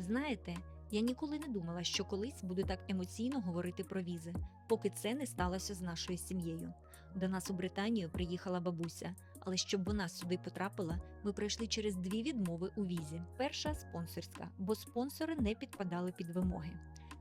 Знаєте, я ніколи не думала, що колись буду так емоційно говорити про візи, поки це не сталося з нашою сім'єю. До нас у Британію приїхала бабуся, але щоб вона сюди потрапила, ми пройшли через дві відмови у візі. Перша спонсорська, бо спонсори не підпадали під вимоги.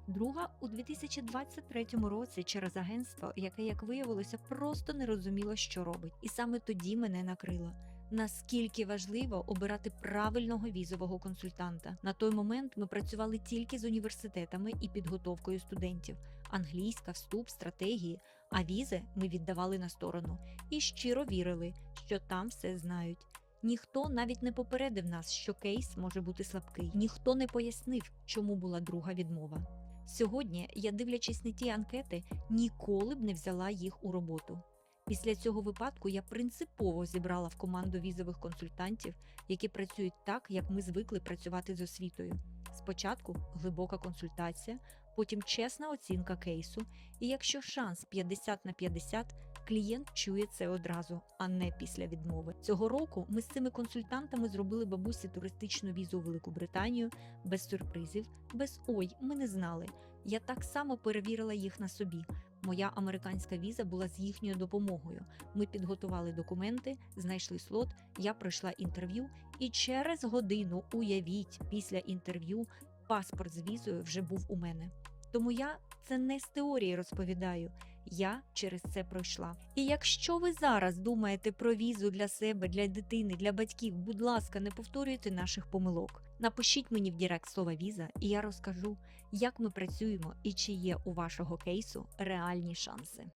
Друга у 2023 році через агентство, яке, як виявилося, просто не розуміло, що робить. І саме тоді мене накрило. Наскільки важливо обирати правильного візового консультанта на той момент ми працювали тільки з університетами і підготовкою студентів: англійська, вступ, стратегії. А візи ми віддавали на сторону і щиро вірили, що там все знають. Ніхто навіть не попередив нас, що кейс може бути слабкий. Ніхто не пояснив, чому була друга відмова. Сьогодні, я дивлячись на ті анкети, ніколи б не взяла їх у роботу. Після цього випадку я принципово зібрала в команду візових консультантів, які працюють так, як ми звикли працювати з освітою. Спочатку глибока консультація, потім чесна оцінка кейсу, і якщо шанс 50 на 50, клієнт чує це одразу, а не після відмови. Цього року ми з цими консультантами зробили бабусі туристичну візу у Велику Британію без сюрпризів, без ой, ми не знали. Я так само перевірила їх на собі. Моя американська віза була з їхньою допомогою. Ми підготували документи, знайшли слот, я пройшла інтерв'ю, і через годину, уявіть, після інтерв'ю паспорт з візою вже був у мене. Тому я це не з теорії розповідаю. Я через це пройшла. І якщо ви зараз думаєте про візу для себе, для дитини, для батьків, будь ласка, не повторюйте наших помилок. Напишіть мені в Дірект слово віза, і я розкажу, як ми працюємо і чи є у вашого кейсу реальні шанси.